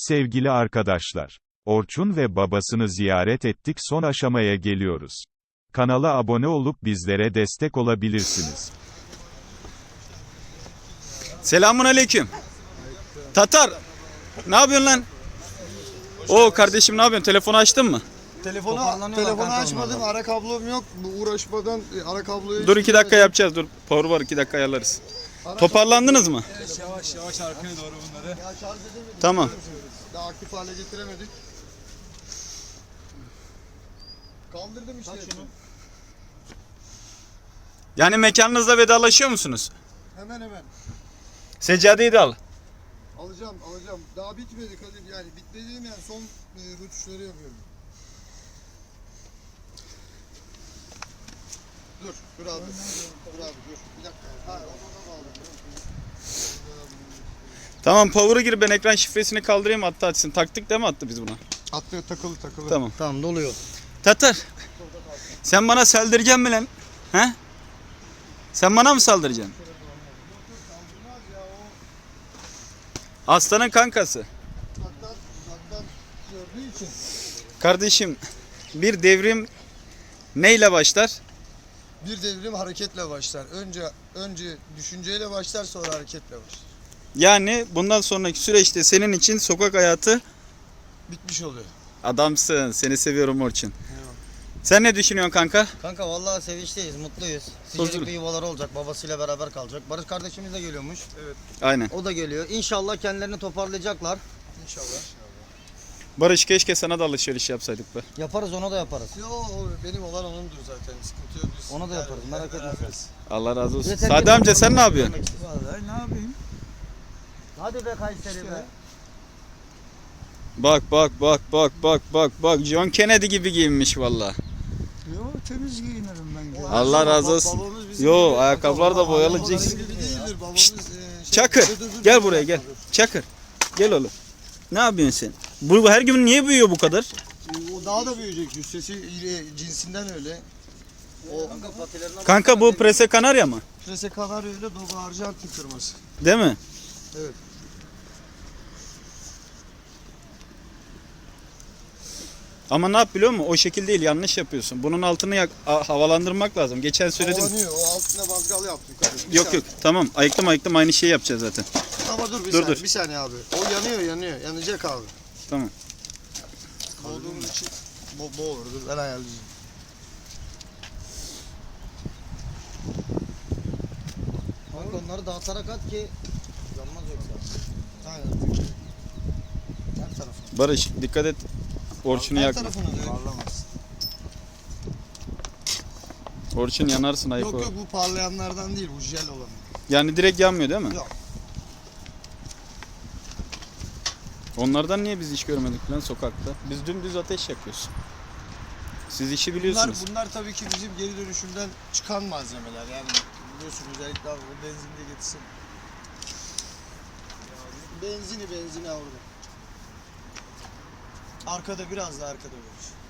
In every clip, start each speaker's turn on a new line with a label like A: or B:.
A: Sevgili arkadaşlar, Orçun ve babasını ziyaret ettik son aşamaya geliyoruz. Kanala abone olup bizlere destek olabilirsiniz.
B: Selamun aleyküm. Tatar. Ne yapıyorsun lan? Oo kardeşim ne yapıyorsun? Telefonu açtın mı?
C: Telefonu, telefonu açmadım. Ara kablom yok. Bu uğraşmadan e, ara kabloyu...
B: Dur iki dakika yapacağız dur. Power var iki dakika ayarlarız. Toparlandınız mı?
D: Yavaş yavaş arkaya doğru bunları.
C: Ya şarj edemedik.
B: Tamam.
C: Daha aktif hale getiremedik. Kaldırdım işte. şunu.
B: Yani mekanınızla vedalaşıyor musunuz?
C: Hemen hemen.
B: Seccadeyi de al.
C: Alacağım alacağım. Daha bitmedi Kadir. Yani bitmediğim yani son e, rötuşları yapıyorum. Dur, dur abi. Dur abi, dur. Bir dakika. Ha, ona da bağlı.
B: Tamam power'ı gir ben ekran şifresini kaldırayım hatta açsın. Taktık değil mi attı biz buna?
C: Atlıyor, takılı takılı.
B: Tamam.
C: Tamam, doluyor.
B: Tatar. Sen bana saldıracaksın mı lan? He? Sen bana mı saldıracaksın? Aslanın kankası.
C: Uzaktan, uzaktan.
B: Kardeşim bir devrim neyle başlar?
C: Bir devrim hareketle başlar. Önce önce düşünceyle başlar, sonra hareketle başlar.
B: Yani bundan sonraki süreçte senin için sokak hayatı
C: Bitmiş oluyor.
B: adamsın. Seni seviyorum Orçun. Sen ne düşünüyorsun kanka?
E: Kanka vallahi sevinçliyiz, mutluyuz.
B: Huzur.
E: Sıcacık bir yuvaları olacak, babasıyla beraber kalacak. Barış kardeşimiz de geliyormuş.
B: Aynen.
E: O da geliyor. İnşallah kendilerini toparlayacaklar.
C: İnşallah.
B: Barış keşke sana da alışveriş yapsaydık be.
E: Yaparız, ona da yaparız.
C: Yo, benim olan onundur zaten. Sıkıntı yok. Biz
E: Ona da yaparız, merak etme sen.
B: Allah razı olsun.
E: Yeter ki
B: Sade amca sen ne yapıyorsun?
D: Vallahi ne yapayım?
E: Hadi be Kayseri be.
B: Bak bak bak bak bak bak bak John Kennedy gibi giyinmiş valla.
D: Yo temiz giyinirim ben. gel.
B: Allah razı olsun. Yo ayakkabılar da boyalı cix.
C: gibi değildir. Babamız
B: Şşt,
C: e, şey-
B: Çakır
C: Dur, dur, dur,
B: gel
C: dur.
B: buraya gel. Çakır gel oğlum. Ne yapıyorsun sen? Bu her gün niye büyüyor bu kadar?
C: O daha da büyüyecek. Cüssesi iri- cinsinden öyle. O
E: Kanka
B: bu prese kanarya mı?
C: Prese Kanarya öyle Dogo Arjantin kırması.
B: Değil mi?
C: Evet.
B: Ama ne yap biliyor musun? O şekil değil yanlış yapıyorsun. Bunun altını yak- a- havalandırmak lazım. Geçen söyledim.
C: Havalanıyor. O altına bazgal yaptım. Kadir. Bir
B: Yok
C: saniye.
B: yok tamam ayıktım ayıktım aynı şeyi yapacağız zaten.
C: Ama dur bir
B: Dur,
C: saniye.
B: dur.
C: Bir saniye abi. O yanıyor yanıyor. Yanacak abi.
B: Tamam.
C: Olduğumuz için bo, bo olur. Dur ben ayarlayacağım.
E: Kanka onları dağıtarak at ki yanmaz yoksa.
C: Aynen. Her tarafına.
B: Barış dikkat et. Orçunu
C: Her
B: yakma.
C: tarafına da parlamaz.
B: Orçun yanarsın ayıp
C: Yok
B: o.
C: yok bu parlayanlardan değil. Bu jel olan.
B: Yani direkt yanmıyor değil mi?
C: Yok.
B: Onlardan niye biz hiç görmedik lan sokakta? Biz dümdüz ateş yakıyoruz. Siz işi
C: Bunlar,
B: biliyorsunuz.
C: bunlar tabii ki bizim geri dönüşümden çıkan malzemeler. Yani biliyorsun özellikle abi bu benzinde getirsin. Benzini benzini orada. Arkada biraz da arkada olur.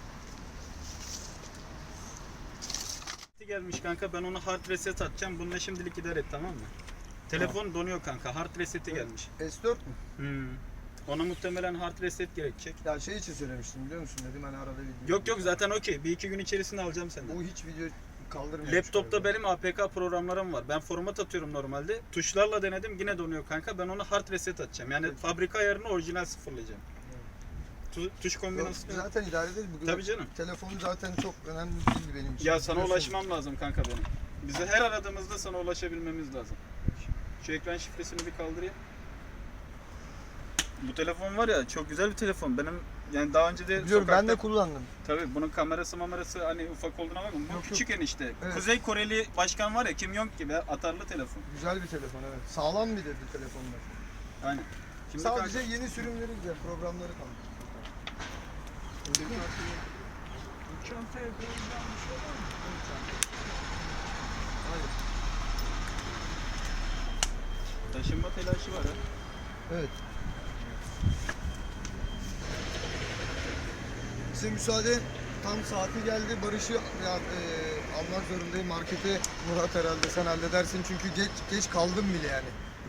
B: gelmiş kanka ben onu hard reset atacağım. Bununla şimdilik idare et tamam mı? Telefon donuyor kanka. Hard reseti gelmiş.
C: S4 mü?
B: Hmm. Ona muhtemelen hard reset gerekecek.
C: Ya şey için söylemiştim biliyor musun dedim hani arada video.
B: Yok yok zaten okey. Bir iki gün içerisinde alacağım senden.
C: Bu hiç video kaldırmıyor.
B: Laptopta benim APK programlarım var. Ben format atıyorum normalde. Tuşlarla denedim yine donuyor kanka. Ben onu hard reset atacağım. Yani fabrika ayarını orijinal sıfırlayacağım. Tu- tuş kombinasyonu.
C: Zaten idare değil. Bu
B: Tabii canım.
C: Telefon zaten çok önemli değil benim için.
B: Ya sana
C: Biliyorsun.
B: ulaşmam lazım kanka benim. Bize her aradığımızda sana ulaşabilmemiz lazım. Şu ekran şifresini bir kaldırayım. Bu telefon var ya çok güzel bir telefon. Benim yani daha önce de
C: Biliyorum ben de
B: sokakta-
C: kullandım.
B: Tabii bunun kamerası mamerası hani ufak olduğuna bakma. Bu
C: Yok,
B: küçük enişte.
C: Evet.
B: Kuzey Koreli başkan var ya Kim Jong gibi atarlı telefon.
C: Güzel bir telefon evet. Sağlam bir de bir telefonlar.
B: Aynen. Şimdi
C: Sadece
B: kanka-
C: yeni sürümleri güzel, programları kaldı.
D: Bu çantaya koyacağım bir şey var mı?
B: taşınma telaşı var ha.
C: Evet. Size müsaade tam saati geldi. Barış'ı ya, e, almak zorundayım markete. Murat herhalde sen halledersin çünkü geç geç kaldım bile yani.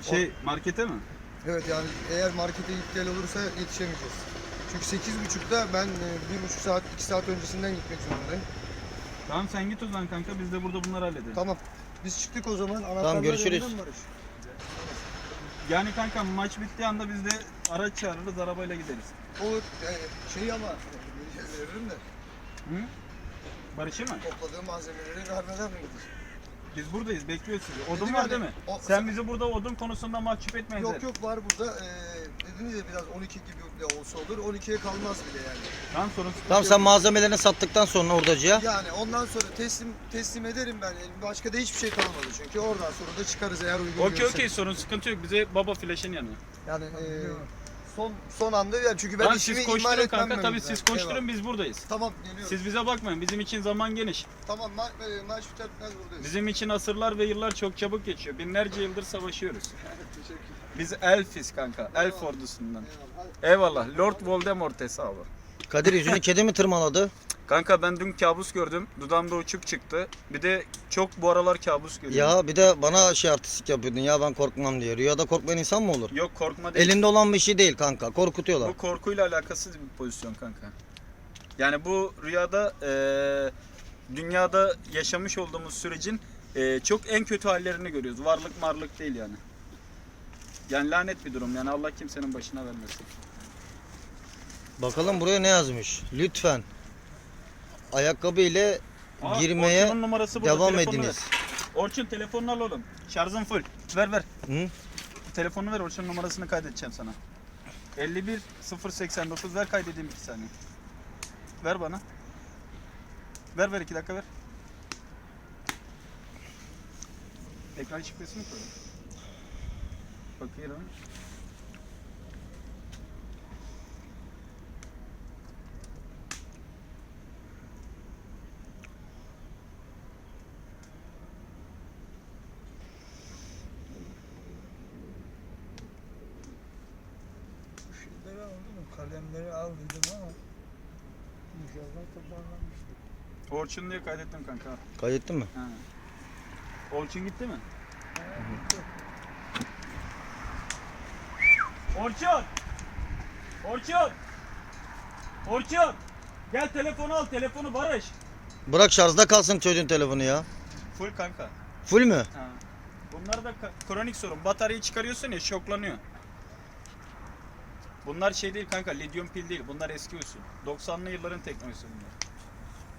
B: Şey markete mi?
C: Evet yani eğer markete git gel olursa yetişemeyeceğiz. Çünkü 8.30'da ben e, bir buçuk saat, 2 saat öncesinden gitmek zorundayım.
B: Tamam sen git o zaman kanka biz de burada bunları halledelim.
C: Tamam. Biz çıktık o zaman. Anahtarlar
E: görüşürüz.
C: yanında mı Barış?
B: Yani kanka maç bittiği anda biz de araç çağırırız arabayla gideriz.
C: Olur. Yani şey ama e, veririm de
B: Hı? Barış'ı mı?
C: topladığım malzemeleri vermeden mi gidiyor?
B: Biz buradayız bekliyoruz sizi. Odun
C: Dedim
B: var
C: yani,
B: değil mi?
C: o-
B: Sen bizi burada odun konusunda mahcup etmeyin.
C: Yok yok var burada. Ee, dediniz ya biraz 12 gibi de olsa olur. 12'ye kalmaz bile yani.
B: Tamam sorun sıkıntı
E: Tamam
B: yok.
E: sen malzemelerini sattıktan sonra hurdacıya.
C: Yani ondan sonra teslim teslim ederim ben. Yani Başka da hiçbir şey kalmadı çünkü. Oradan sonra da çıkarız eğer uygun
B: Okey
C: görürsek.
B: okey sorun sıkıntı yok. Bize baba flaşın yanıyor.
C: Yani e, son son anda yani çünkü ben
B: Tamam
C: işimi
B: siz
C: ihmal
B: koşturun
C: etmem
B: kanka tabii
C: burada.
B: siz koşturun
C: Eyvallah.
B: biz buradayız.
C: Tamam geliyorum.
B: Siz bize bakmayın bizim için zaman geniş.
C: Tamam ma e, maç biter bitmez buradayız.
B: Bizim için asırlar ve yıllar çok çabuk geçiyor. Binlerce yıldır savaşıyoruz.
C: Teşekkür
B: Biz elfiz kanka. Elf ordusundan.
C: Eyvallah.
B: Eyvallah. Lord Voldemort hesabı.
E: Kadir yüzünü kedi mi tırmaladı?
B: Kanka ben dün kabus gördüm. Dudağımda uçuk çıktı. Bir de çok bu aralar kabus görüyorum.
E: Ya bir de bana şey artistik yapıyordun ya ben korkmam diye. Rüyada korkmayan insan mı olur?
B: Yok korkma değil.
E: Elinde olan bir şey değil kanka. Korkutuyorlar.
B: Bu korkuyla alakasız bir pozisyon kanka. Yani bu rüyada eee, dünyada yaşamış olduğumuz sürecin eee, çok en kötü hallerini görüyoruz. Varlık marlık değil yani. Yani lanet bir durum. Yani Allah kimsenin başına vermesin.
E: Bakalım buraya ne yazmış? Lütfen ayakkabı ile
B: Aa,
E: girmeye
B: Orçun'un numarası burada.
E: devam
B: telefonunu
E: ediniz.
B: Ver. Orçun telefonunu al oğlum. Şarjın full. Ver ver.
E: Hı?
B: Telefonunu ver Orçun'un numarasını kaydedeceğim sana. 51 089 ver kaydedeyim 2 saniye. Ver bana. Ver ver 2 dakika ver. Ekran şifresini koy. Bakıyorum.
D: Kalemleri al dedim ama inşallah toparlanmıştır.
B: Orçun diye kaydettim kanka.
E: Kaydettin mi?
B: Ha. Orçun gitti mi? Orçun! Orçun! Orçun! Gel telefonu al, telefonu Barış.
E: Bırak şarjda kalsın çocuğun telefonu ya.
B: Full kanka.
E: Full mü?
B: Ha. Bunlar da kronik sorun. Bataryayı çıkarıyorsun ya şoklanıyor. Bunlar şey değil kanka, lityum pil değil. Bunlar eski usul. 90'lı yılların teknolojisi bunlar.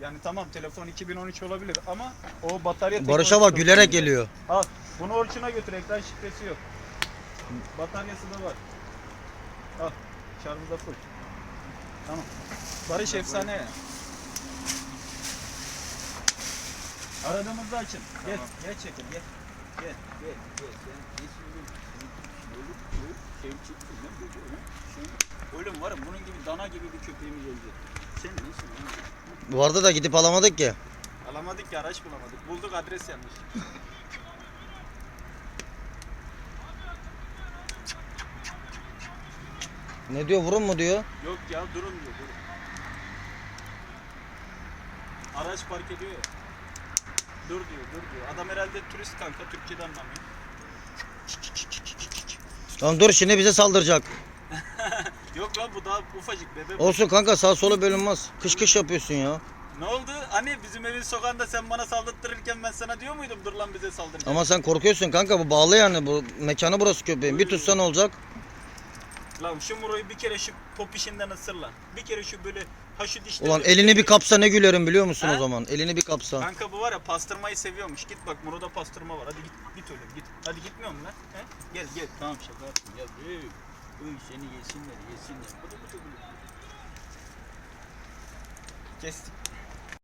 B: Yani tamam telefon 2013 olabilir ama o batarya
E: Barış'a bak
B: teknolojisi
E: gülerek
B: 90'lı.
E: geliyor.
B: Al. Bunu Orçun'a götür. Ekran şifresi yok. Bataryası da var. Al. Şarjı da full. Tamam. Barış efsane. Aradığımızda açın. Gel. Gel çekin. Gel. Gel. Gel. Gel. Sen yeşil bir ölüm ölüm şey çıktı. Ne bu? Ölüm. Şey, ölüm var bunun gibi dana gibi bir köpeğimiz öldü. Sen?
E: Bu arada da gidip alamadık ki.
B: Alamadık ya araç bulamadık. Bulduk adres yanlış.
E: Ne diyor vurun mu diyor.
B: Yok ya durun diyor durun. Araç park ediyor ya. Dur diyor dur diyor. Adam herhalde turist kanka Türkçeden anlamıyor.
E: Lan dur şimdi bize saldıracak.
B: Yok lan bu daha ufacık bebe.
E: Olsun kanka sağ sola bölünmez. Kış kış yapıyorsun ya.
B: Ne oldu? Hani bizim evin sokağında sen bana saldırtırırken ben sana diyor muydum dur lan bize saldıracak.
E: Ama sen korkuyorsun kanka bu bağlı yani bu mekanı burası köpeğin. Bir tutsan olacak.
B: Lan şu Muro'yu bir kere şu pop işinden ısır lan. Bir kere şu böyle ha şu dişleri.
E: Ulan elini bir kapsa ne gülerim biliyor musun
B: He?
E: o zaman? Elini bir kapsa.
B: Kanka bu var ya pastırmayı seviyormuş. Git bak Muro'da pastırma var. Hadi git git öyle git. Hadi gitmiyor musun lan? He? Gel gel. Tamam şaka yaptım. Gel. Ey, ey seni yesinler yesinler. Bıdı bıdı bıdı. Kestik.